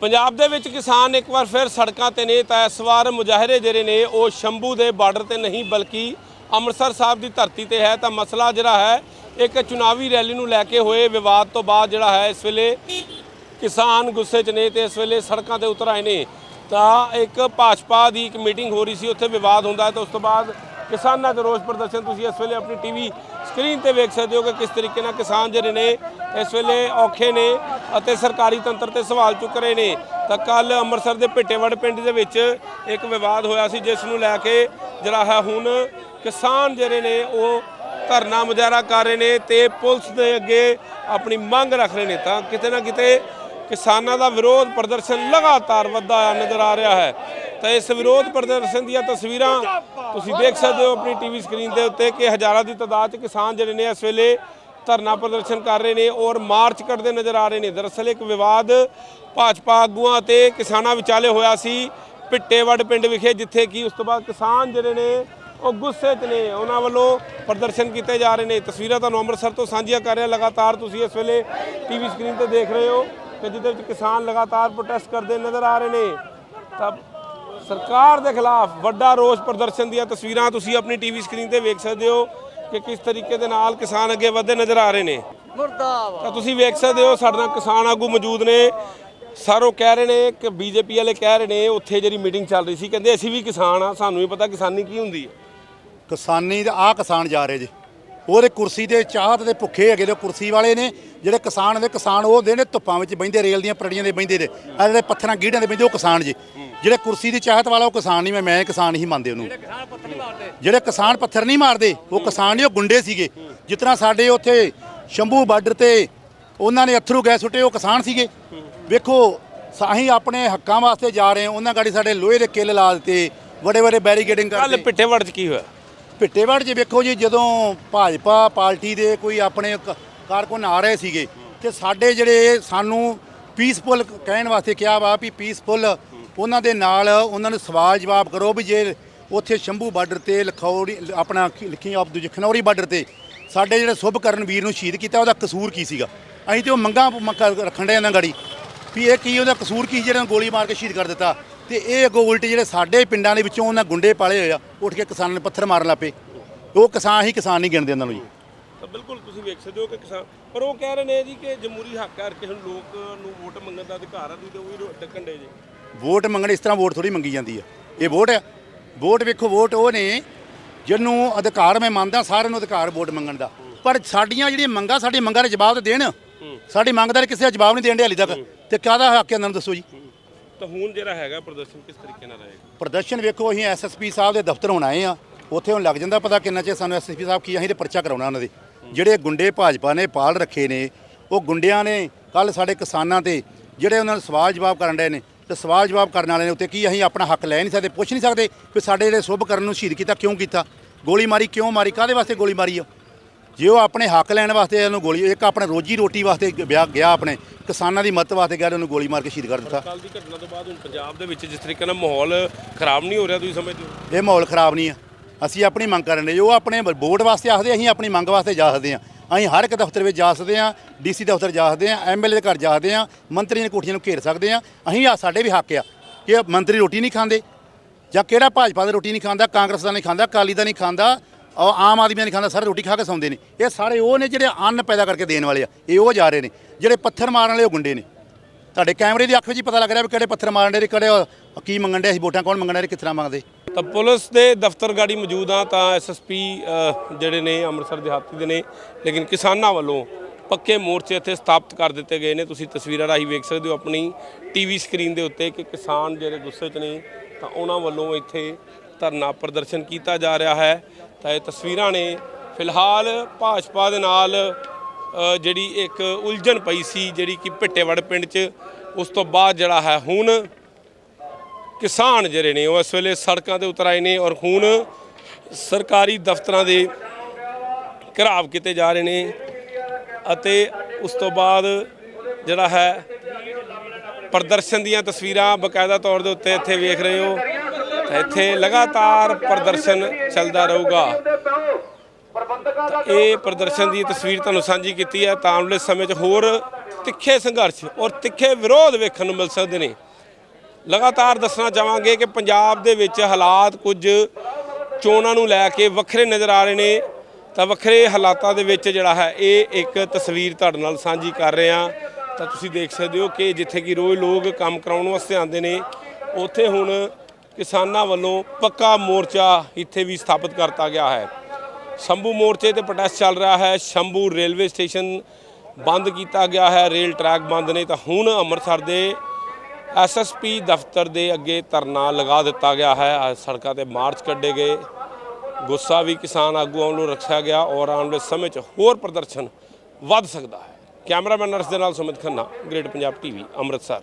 ਪੰਜਾਬ ਦੇ ਵਿੱਚ ਕਿਸਾਨ ਇੱਕ ਵਾਰ ਫਿਰ ਸੜਕਾਂ ਤੇ ਨੇ ਤਾਂ ਇਸ ਵਾਰ ਮੁਜ਼ਾਹਰੇ ਜਿਹੜੇ ਨੇ ਉਹ ਸ਼ੰਭੂ ਦੇ ਬਾਰਡਰ ਤੇ ਨਹੀਂ, ਬਲਕਿ ਅੰਮ੍ਰਿਤਸਰ ਸਾਹਿਬ ਦੀ ਧਰਤੀ ਤੇ ਹੈ। ਤਾਂ ਮਸਲਾ ਜਿਹੜਾ ਹੈ, ਇੱਕ ਚੁਣਾਵੀ ਰੈਲੀ ਨੂੰ ਲੈ ਕੇ ਹੋਏ ਵਿਵਾਦ ਤੋਂ ਬਾਅਦ ਜਿਹੜਾ ਹੈ, ਇਸ ਵੇਲੇ ਕਿਸਾਨ ਗੁੱਸੇ 'ਚ ਨੇ ਤੇ ਇਸ ਵੇਲੇ ਸੜਕਾਂ ਤੇ ਉਤਰ ਆਏ ਨੇ। ਤਾਂ ਇੱਕ ਭਾਜਪਾ ਦੀ ਇੱਕ ਮੀਟਿੰਗ ਹੋ ਰਹੀ ਸੀ, ਉੱਥੇ ਵਿਵਾਦ ਹੁੰਦਾ ਹੈ ਤਾਂ ਉਸ ਤੋਂ ਬਾਅਦ ਕਿਸਾਨਾਂ ਦਾ ਰੋਸ ਪ੍ਰਦਰਸ਼ਨ ਤੁਸੀਂ ਇਸ ਵੇਲੇ ਆਪਣੀ ਟੀਵੀ ਸਕਰੀਨ ਤੇ ਵੇਖ ਸਕਦੇ ਹੋ ਕਿ ਕਿਸ ਤਰੀਕੇ ਨਾਲ ਕਿਸਾਨ ਜਿਹੜੇ ਨੇ ਇਸ ਵੇਲੇ ਔਖੇ ਨੇ। ਅਤੇ ਸਰਕਾਰੀ ਤੰਤਰ ਤੇ ਸਵਾਲ ਚੁੱਕ ਰਹੇ ਨੇ। ਤਾਂ ਕੱਲ ਅੰਮ੍ਰਿਤਸਰ ਦੇ ਭਿੱਟੇਵੜ ਪਿੰਡ ਦੇ ਵਿੱਚ ਇੱਕ ਵਿਵਾਦ ਹੋਇਆ ਸੀ, ਜਿਸ ਨੂੰ ਲੈ ਕੇ ਜਿਹੜਾ ਹੈ ਹੁਣ ਕਿਸਾਨ ਜਿਹੜੇ ਨੇ, ਉਹ ਧਰਨਾ ਮੁਜ਼ਾਹਰਾ ਕਰ ਰਹੇ ਨੇ ਤੇ ਪੁਲਿਸ ਦੇ ਅੱਗੇ ਆਪਣੀ ਮੰਗ ਰੱਖ ਰਹੇ ਨੇ। ਤਾਂ ਕਿਤੇ ਨਾ ਕਿਤੇ ਕਿਸਾਨਾਂ ਦਾ ਵਿਰੋਧ ਪ੍ਰਦਰਸ਼ਨ ਲਗਾਤਾਰ ਵੱਧਦਾ ਹੋਇਆ ਨਜ਼ਰ ਆ ਰਿਹਾ ਹੈ। ਤਾਂ ਇਸ ਵਿਰੋਧ ਪ੍ਰਦਰਸ਼ਨ ਦੀਆਂ ਤਸਵੀਰਾਂ ਤੁਸੀਂ ਦੇਖ ਸਕਦੇ ਹੋ ਆਪਣੀ ਟੀਵੀ ਸਕਰੀਨ ਦੇ ਉੱਤੇ ਕਿ ਹਜ਼ਾਰਾਂ ਦੀ ਤਾਦਾਦ 'ਚ ਕਿਸਾਨ ਜਿਹੜੇ ਨੇ ਇਸ ਵੇਲੇ ਧਰਨਾ ਪ੍ਰਦਰਸ਼ਨ ਕਰ ਰਹੇ ਨੇ ਔਰ ਮਾਰਚ ਕੱਢਦੇ ਨਜ਼ਰ ਆ ਰਹੇ ਨੇ। ਦਰਅਸਲ ਇੱਕ ਵਿਵਾਦ ਭਾਜਪਾ ਆਗੂਆਂ ਤੇ ਕਿਸਾਨਾਂ ਵਿਚਾਲੇ ਹੋਇਆ ਸੀ ਪਿੱਟੇਵੜ ਪਿੰਡ ਵਿਖੇ, ਜਿੱਥੇ ਕਿ ਉਸ ਤੋਂ ਬਾਅਦ ਕਿਸਾਨ ਜਿਹੜੇ ਨੇ, ਉਹ ਗੁੱਸੇ 'ਚ ਨੇ। ਉਹਨਾਂ ਵੱਲੋਂ ਪ੍ਰਦਰਸ਼ਨ ਕੀਤੇ ਜਾ ਰਹੇ ਨੇ। ਤਸਵੀਰਾਂ ਤੁਹਾਨੂੰ ਅੰਮ੍ਰਿਤਸਰ ਤੋਂ ਸਾਂਝੀਆਂ ਕਰ ਰਿਹਾ। ਲਗਾਤਾਰ ਤੁਸੀਂ ਇਸ ਵੇਲੇ ਟੀਵੀ ਸਕਰੀਨ ਤੇ ਦੇਖ ਰਹੇ ਹੋ ਕਿ ਜਿਹਦੇ ਵਿੱਚ ਕਿਸਾਨ ਲਗਾਤਾਰ ਪ੍ਰੋਟੈਸਟ ਕਰਦੇ ਨਜ਼ਰ ਆ ਰਹੇ ਨੇ। ਤਾਂ ਸਰਕਾਰ ਦੇ ਖਿਲਾਫ ਵੱਡਾ ਰੋਸ ਪ੍ਰਦਰਸ਼ਨ ਦੀਆਂ ਤਸਵੀਰਾਂ ਤੁਸੀਂ ਆਪਣੀ ਟੀਵੀ ਸਕਰੀਨ ਤੇ ਵੇਖ ਸਕਦੇ ਹੋ। ਕਿ ਕਿਸ ਤਰੀਕੇ ਦੇ ਨਾਲ ਕਿਸਾਨ ਅੱਗੇ ਵਧਦੇ ਨਜ਼ਰ ਆ ਰਹੇ ਨੇ? ਮੁਰਦਾਬਾਦ। ਤਾਂ ਤੁਸੀਂ ਵੇਖ ਸਕਦੇ ਹੋ ਸਾਡੇ ਨਾਲ ਕਿਸਾਨ ਆਗੂ ਮੌਜੂਦ ਨੇ। ਸਰ ਉਹ ਕਹਿ ਰਹੇ ਨੇ ਕਿ ਬੀਜੇਪੀ ਵਾਲੇ ਕਹਿ ਰਹੇ ਨੇ ਉੱਥੇ ਜਿਹੜੀ ਮੀਟਿੰਗ ਚੱਲ ਰਹੀ ਸੀ ਕਹਿੰਦੇ ਅਸੀਂ ਵੀ ਕਿਸਾਨ ਆ ਸਾਨੂੰ ਵੀ ਪਤਾ ਕਿਸਾਨੀ ਕੀ ਹੁੰਦੀ ਹੈ। ਕਿਸਾਨੀ ਦਾ ਆ ਕਿਸਾਨ ਜਾ ਰਹੇ ਜੀ। ਉਹਦੇ ਕੁਰਸੀ ਦੇ ਚਾਹਤ ਦੇ ਭੁੱਖੇ ਹੈਗੇ ਨੇ ਕੁਰਸੀ ਵਾਲੇ ਨੇ। ਜਿਹੜੇ ਕਿਸਾਨ ਦੇ ਕਿਸਾਨ ਉਹ ਦੇ ਨੇ ਧੁੱਪਾਂ ਵਿੱਚ ਬਹਿੰਦੇ ਰੇਲ ਦੀਆਂ ਪਰੜੀਆਂ ਦੇ ਬਹਿੰਦੇ ਨੇ। ਆ ਜਿਹੜੇ ਪੱਥਰਾਂ ਗੀੜਾਂ ਦੇ ਬਹਿੰਦੇ ਉਹ ਕਿਸਾਨ ਜੀ। ਜਿਹੜੇ ਕੁਰਸੀ ਦੀ ਚਾਹਤ ਵਾਲਾ ਉਹ ਕਿਸਾਨ ਨਹੀਂ ਮੈਂ ਮੈਂ ਕਿਸਾਨ ਨਹੀਂ ਮੰਨਦੇ ਉਹਨੂੰ। ਜਿਹੜੇ ਕਿਸਾਨ ਪੱਥਰ ਨਹੀਂ ਮਾਰਦੇ। ਉਹ ਕਿਸਾਨ ਨਹੀਂ ਉਹ ਗੁੰਡੇ ਸੀਗੇ। ਜਿਸ ਤਰ੍ਹਾਂ ਸਾਡੇ ਉੱਥੇ ਸ਼ੰਭੂ ਬਾਰਡਰ ਤੇ ਉਹਨਾਂ ਨੇ ਅਥਰੂ ਗੈਸ ਸੁੱਟੇ ਉਹ ਕਿਸਾਨ ਸੀਗੇ। ਵੇਖੋ ਅਸੀਂ ਆਪਣੇ ਹੱਕਾਂ ਵਾਸਤੇ ਜਾ ਰਹੇ ਹਾਂ ਉਹਨਾਂ ਗਾੜੀ ਸਾਡੇ ਲੋਹੇ ਦੇ ਕਿੱਲ ਲਾ ਦਿੱਤੇ ਵੱਡੇ ਵੱਡੇ ਬੈਰੀਕੇਡਿੰਗ ਕੱਲ ਕਰਦੇ। ਪਿੱਟੇਵੜ 'ਚ ਕੀ ਹੋਇਆ? ਭਿੱਟੇਵੜ ਜੀ ਵੇਖੋ ਜੀ ਜਦੋਂ ਭਾਜਪਾ ਪਾਰਟੀ ਦੇ ਕੋਈ ਆਪਣੇ ਕ- ਕਾਰਕੁਨ ਆ ਰਹੇ ਸੀਗੇ ਤੇ ਸਾਡੇ ਜਿਹੜੇ ਸਾਨੂੰ ਪੀਸਫੁਲ ਕਹਿਣ ਵਾਸਤੇ ਕਿਹਾ ਵਾ ਵੀ ਪੀਸਫੁਲ ਉਹਨਾਂ ਦੇ ਨਾਲ ਉਹਨਾਂ ਨੂੰ ਸਵਾਲ ਜਵਾਬ ਕਰੋ ਵੀ ਜੇ ਉੱਥੇ ਸ਼ੰਭੂ ਬਾਰਡਰ ਤੇ ਲਖੌੜੀ ਆਪਣਾ ਲਿਖੀ ਆਪ ਦੂਜੇ ਖਨੌਰੀ ਬਾਰਡਰ ਤੇ ਸਾਡੇ ਜਿਹੜੇ ਸੁਭ ਕਰਨ ਵੀਰ ਨੂੰ ਸ਼ਹੀਦ ਕੀਤਾ, ਉਹਦਾ ਕਸੂਰ ਕੀ ਸੀਗਾ? ਅਸੀਂ ਤੇ ਉਹ ਮੰਗਾਂ ਰੱਖਣ ਦੇ ਇਹਨਾਂ ਗਾੜੀ ਵੀ ਇਹ ਕੀ, ਉਹਦਾ ਕਸੂਰ ਕੀ ਜਿਹੜਾ ਗੋਲੀ ਮਾਰ ਕੇ ਸ਼ਹੀਦ ਕਰ ਦਿੱਤਾ? ਤੇ ਇਹ ਅੱਗੋਂ ਉਲਟ ਜਿਹੜੇ ਸਾਡੇ ਪਿੰਡਾਂ ਦੇ ਵਿੱਚੋਂ ਉਹਨਾਂ ਗੁੰਡੇ ਪਾਲੇ ਹੋਏ ਆ, ਉੱਠ ਕੇ ਕਿਸਾਨਾਂ ਨੂੰ ਪੱਥਰ ਮਾਰਨ ਲੱਪੇ ਉਹ ਕਿਸਾਨ ਹੀ ਕਿਸਾਨ ਨਹੀਂ ਗਿਣਦੇ ਉਹਨਾਂ ਨੂੰ ਜੀ। ਤਾਂ ਬਿਲਕੁਲ ਤੁਸੀਂ ਵੇਖ ਸਕਦੇ ਹੋ ਕਿ ਕਿਸਾਨ, ਪਰ ਉਹ ਕਹਿ ਰਹੇ ਨੇ ਜੀ ਕਿ ਜਮਹੂਰੀ ਹੱਕ ਹੈ ਕਿਸੇ ਲੋਕ ਨੂੰ ਵੋਟ ਮੰਗਣ ਦਾ ਅਧਿਕਾਰ ਹੈ ਤੁਸੀਂ ਉਹ ਵੀ ਡੱਕਣ ਦੇ ਜੀ। ਵੋਟ ਮੰਗਣ ਇਸ ਤਰ੍ਹਾਂ ਵੋਟ ਥੋੜੀ ਮੰਗੀ ਜਾਂਦੀ ਆ। ਇਹ ਵੋਟ ਆ ਵੋਟ ਵੇਖੋ ਵੋਟ ਉਹ ਨੇ ਜਿਹਨੂੰ ਅਧਿਕਾਰ ਮੈਂ ਮੰਨਦਾ ਸਾਰਿਆਂ ਨੂੰ ਅਧਿਕਾਰ ਵੋਟ ਮੰਗਣ ਦਾ। ਪਰ ਸਾਡੀਆਂ ਜਿਹੜੀਆਂ ਮੰਗਾਂ ਸਾਡੀ ਮੰਗਾਂ ਦੇ ਜਵਾਬ ਤਾਂ ਦੇਣ। ਸਾਡੀ ਮੰਗ ਦਾ ਕਿਸੇ ਦਾ ਜਵਾਬ ਨਹੀਂ ਦੇਣ ਦੇ ਹਾਲੇ ਤੱਕ। ਤੇ ਕਾਹਦਾ ਹੱਕ ਹੈ ਇਹਨਾਂ ਨੂੰ ਦੱਸੋ ਜੀ? ਤਾਂ ਹੁਣ ਜਿਹੜਾ ਹੈਗਾ ਪ੍ਰਦਰਸ਼ਨ ਕਿਸ ਤਰੀਕੇ ਨਾਲ ਰਹੇਗਾ? ਪ੍ਰਦਰਸ਼ਨ ਵੇਖੋ ਅਸੀਂ ਐਸਐਸਪੀ ਸਾਹਿਬ ਦੇ ਦਫ਼ਤਰ ਹੁਣ ਆਏ ਆ। ਉੱਥੇ ਹੁਣ ਲੱਗ ਜਾਂਦਾ ਪਤਾ ਕਿੰਨਾ ਚਿਰ ਸਾਨੂੰ ਐਸਐਸਪੀ ਸਾਹਿਬ ਕੀ ਅਸੀਂ ਤੇ ਪਰਚਾ ਕਰਾਉਣਾ ਉਹਨਾਂ ਦੇ। ਜਿਹੜੇ ਗੁੰਡੇ ਭਾਜਪਾ ਨੇ ਪਾਲ ਰੱਖੇ ਨੇ ਉਹ ਗੁੰਡਿਆਂ ਨੇ ਕੱਲ ਸਾਡੇ ਕਿਸਾਨਾਂ ਤੇ ਜਿਹੜੇ ਉਹਨਾਂ ਨੂੰ ਸਵਾਲ ਜਵਾਬ ਕਰਨ ਡਏ ਨੇ ਤੇ ਸਵਾਲ ਜਵਾਬ ਕਰਨ ਵਾਲੇ ਨੇ ਉੱਤੇ ਕੀ ਅਸੀਂ ਆਪਣਾ ਹੱਕ ਲੈ ਨਹੀਂ ਸਕਦੇ ਪੁੱਛ ਨਹੀਂ ਸਕਦੇ ਕਿ ਸਾਡੇ ਜਿਹੜੇ ਸੁਭ ਕਰਨ ਨੂੰ ਸ਼ਹੀਦ ਕੀਤਾ ਕਿਉਂ ਕੀਤਾ? ਗੋਲੀ ਮਾਰੀ ਕਿਉਂ ਮਾਰੀ? ਕਾਹਦੇ ਵਾਸਤੇ ਗੋਲੀ ਮਾਰੀ ਆ? ਜੇ ਉਹ ਆਪਣੇ ਹੱਕ ਲੈਣ ਵਾਸਤੇ ਉਹਨੂੰ ਗੋਲੀ ਇੱਕ ਆਪਣੇ ਰੋਜੀ ਰੋਟੀ ਵਾਸਤੇ ਵਿਆਹ ਗਿਆ ਆਪਣੇ ਕਿਸਾਨਾਂ ਦੀ ਮਦਦ ਵਾਸਤੇ ਗਿਆ ਉਹਨੂੰ ਗੋਲੀ ਮਾਰ ਕੇ ਸ਼ਹੀਦ ਕਰ ਦਿੱਤਾ। ਕੱਲ ਦੀ ਘਟਨਾ ਤੋਂ ਬਾਅਦ ਹੁਣ ਪੰਜਾਬ ਦੇ ਵਿੱਚ ਜਿਸ ਤਰੀਕੇ ਨਾਲ ਮਾਹੌਲ ਖਰਾਬ ਨਹੀਂ ਹੋ ਰਿਹਾ ਤੁਸੀਂ ਸਮਝਦੇ ਹੋ? ਇਹ ਮਾਹੌਲ ਖਰਾਬ ਨਹੀਂ ਆ। ਅਸੀਂ ਆਪਣੀ ਮੰਗ ਕਰਨ ਦੇ ਉਹ ਆਪਣੇ ਵੋਟ ਵਾਸਤੇ ਆਖਦੇ ਅਸੀਂ ਆਪਣੀ ਮੰਗ ਵਾਸਤੇ ਜਾ ਸਕਦੇ ਆ ਅਸੀਂ ਹਰ ਇੱਕ ਦਫ਼ਤਰ ਵਿੱਚ ਜਾ ਸਕਦੇ ਆ ਡੀਸੀ ਦਫ਼ਤਰ ਜਾ ਸਕਦੇ ਆ ਐਮਐਲਏ ਦੇ ਘਰ ਜਾ ਸਕਦੇ ਆ ਮੰਤਰੀਆਂ ਦੀਆਂ ਕੋਠੀਆਂ ਨੂੰ ਘੇਰ ਸਕਦੇ ਆ ਅਸੀਂ ਆ ਸਾਡੇ ਵੀ ਹੱਕ ਆ ਕਿ ਮੰਤਰੀ ਰੋਟੀ ਨਹੀਂ ਖਾਂਦੇ ਜਾਂ ਕਿਹੜਾ ਭਾਜਪਾ ਦਾ ਰੋਟੀ ਨਹੀਂ ਖਾਂਦਾ, ਕਾਂਗਰਸ ਦਾ ਨਹੀਂ ਖਾਂਦਾ, ਅਕਾਲੀ ਦਾ ਨਹੀਂ ਖਾਂਦਾ, ਔਰ ਆਮ ਆਦਮੀ ਦਾ ਨਹੀਂ ਖਾਂਦਾ, ਸਾਰੇ ਰੋਟੀ ਖਾ ਕੇ ਸੌਂਦੇ ਨੇ। ਇਹ ਸਾਰੇ ਉਹ ਨੇ ਜਿਹੜੇ ਅੰਨ ਪੈਦਾ ਕਰਕੇ ਦੇਣ ਵਾਲੇ ਆ। ਇਹ ਉਹ ਜਾ ਰਹੇ ਨੇ। ਜਿਹੜੇ ਪੱਥਰ ਮਾਰਨ ਵਾਲੇ ਉਹ ਗੁੰਡੇ ਨੇ। ਤੁਹਾਡੇ ਕੈਮਰੇ ਦੀ ਅੱਖ ਵਿੱਚ ਹੀ ਪਤਾ ਲੱਗ ਰਿਹਾ ਵੀ ਕਿਹੜੇ ਪੱਥਰ ਮਾਰਨ ਦੇ ਕਿਹੜੇ ਕੀ ਮੰਗਣ ਦੇ ਅਸੀਂ ਵੋਟਾਂ ਕੌਣ ਮੰਗਣ ਦੇ ਕਿਸ ਮੰਗਦੇ? ਤਾਂ ਪੁਲਿਸ ਦੇ ਦਫ਼ਤਰ ਗਾੜੀ ਮੌਜੂਦ ਆ, ਤਾਂ ਐਸਐਸਪੀ ਜਿਹੜੇ ਨੇ ਅੰਮ੍ਰਿਤਸਰ ਦਿਹਾਤੀ ਦੇ ਨੇ, ਲੇਕਿਨ ਕਿਸਾਨਾਂ ਵੱਲੋਂ ਪੱਕੇ ਮੋਰਚੇ ਇੱਥੇ ਸਥਾਪਿਤ ਕਰ ਦਿੱਤੇ ਗਏ ਨੇ। ਤੁਸੀਂ ਤਸਵੀਰਾਂ ਰਾਹੀਂ ਵੇਖ ਸਕਦੇ ਹੋ ਆਪਣੀ ਟੀਵੀ ਸਕਰੀਨ ਦੇ ਉੱਤੇ ਕਿ ਕਿਸਾਨ ਜਿਹੜੇ ਗੁੱਸੇ 'ਚ ਨੇ, ਤਾਂ ਉਹਨਾਂ ਵੱਲੋਂ ਇੱਥੇ ਧਰਨਾ ਪ੍ਰਦਰਸ਼ਨ ਕੀਤਾ ਜਾ ਰਿਹਾ ਹੈ। ਤਾਂ ਇਹ ਤਸਵੀਰਾਂ ਨੇ। ਫਿਲਹਾਲ ਭਾਜਪਾ ਦੇ ਨਾਲ ਜਿਹੜੀ ਇੱਕ ਉਲਝਣ ਪਈ ਸੀ, ਜਿਹੜੀ ਕਿ ਭਿੱਟੇਵੜ ਪਿੰਡ 'ਚ ਉਸ ਤੋਂ ਬਾਅਦ ਜਿਹੜਾ ਹੈ ਹੁਣ ਕਿਸਾਨ ਜਿਹੜੇ ਨੇ, ਉਹ ਇਸ ਵੇਲੇ ਸੜਕਾਂ ਤੇ ਉਤਰ ਆਏ ਨੇ ਔਰ ਹੁਣ ਸਰਕਾਰੀ ਦਫ਼ਤਰਾਂ ਦੇ ਘਰਾਵ ਕੀਤੇ ਜਾ ਰਹੇ ਨੇ ਅਤੇ ਉਸ ਤੋਂ ਬਾਅਦ ਜਿਹੜਾ ਹੈ ਪ੍ਰਦਰਸ਼ਨ ਦੀਆਂ ਤਸਵੀਰਾਂ ਬਕਾਇਦਾ ਤੌਰ ਦੇ ਉੱਤੇ ਇੱਥੇ ਵੇਖ ਰਹੇ ਹੋ। ਇੱਥੇ ਲਗਾਤਾਰ ਪ੍ਰਦਰਸ਼ਨ ਚੱਲਦਾ ਰਹੂਗਾ। ਇਹ ਪ੍ਰਦਰਸ਼ਨ ਦੀ ਤਸਵੀਰ ਤੁਹਾਨੂੰ ਸਾਂਝੀ ਕੀਤੀ ਹੈ ਤਾਂ ਆਉਣ ਵਾਲੇ ਸਮੇਂ 'ਚ ਹੋਰ ਤਿੱਖੇ ਸੰਘਰਸ਼ ਔਰ ਤਿੱਖੇ ਵਿਰੋਧ ਵੇਖਣ ਨੂੰ ਮਿਲ ਸਕਦੇ ਨੇ। ਲਗਾਤਾਰ ਦੱਸਣਾ ਚਾਹਾਂਗੇ ਕਿ ਪੰਜਾਬ ਦੇ ਵਿੱਚ ਹਾਲਾਤ ਕੁਝ ਚੋਣਾਂ ਨੂੰ ਲੈ ਕੇ ਵੱਖਰੇ ਨਜ਼ਰ ਆ ਰਹੇ ਨੇ। ਤਾਂ ਵੱਖਰੇ ਹਾਲਾਤਾਂ ਦੇ ਵਿੱਚ ਜਿਹੜਾ ਹੈ ਇਹ ਇੱਕ ਤਸਵੀਰ ਤੁਹਾਡੇ ਨਾਲ ਸਾਂਝੀ ਕਰ ਰਹੇ ਹਾਂ। ਤਾਂ ਤੁਸੀਂ ਦੇਖ ਸਕਦੇ ਹੋ ਕਿ ਜਿੱਥੇ ਕਿ ਰੋਜ਼ ਲੋਕ ਕੰਮ ਕਰਾਉਣ ਵਾਸਤੇ ਆਉਂਦੇ ਨੇ ਉੱਥੇ ਹੁਣ ਕਿਸਾਨਾਂ ਵੱਲੋਂ ਪੱਕਾ ਮੋਰਚਾ ਇੱਥੇ ਵੀ ਸਥਾਪਿਤ ਕਰਤਾ ਗਿਆ ਹੈ। ਸ਼ੰਭੂ ਮੋਰਚੇ ਤੇ ਪ੍ਰੋਟੈਸਟ ਚੱਲ ਰਿਹਾ ਹੈ। ਸ਼ੰਭੂ ਰੇਲਵੇ ਸਟੇਸ਼ਨ ਬੰਦ ਕੀਤਾ ਗਿਆ ਹੈ। ਰੇਲ ਟਰੈਕ ਬੰਦ ਨੇ ਤਾਂ ਹੁਣ ਅੰਮ੍ਰਿਤਸਰ ਦੇ ਐਸਐਸਪੀ ਦਫ਼ਤਰ ਦੇ ਅੱਗੇ ਧਰਨਾ ਲਗਾ ਦਿੱਤਾ ਗਿਆ ਹੈ। ਸੜਕਾਂ ਤੇ ਮਾਰਚ ਕੱਢੇ ਗਏ। ਗੁੱਸਾ ਵੀ ਕਿਸਾਨ ਆਗੂਆਂ ਵੱਲੋਂ ਰੱਖਿਆ ਗਿਆ ਔਰ ਆਉਣ ਵਾਲੇ ਸਮੇਂ 'ਚ ਹੋਰ ਪ੍ਰਦਰਸ਼ਨ ਵੱਧ ਸਕਦਾ ਹੈ। ਕੈਮਰਾਮੈਨ ਨਰਸ ਦੇ ਨਾਲ ਸੁਮਿਤ ਖੰਨਾ, ਗ੍ਰੇਟ ਪੰਜਾਬ ਟੀਵੀ, ਅੰਮ੍ਰਿਤਸਰ।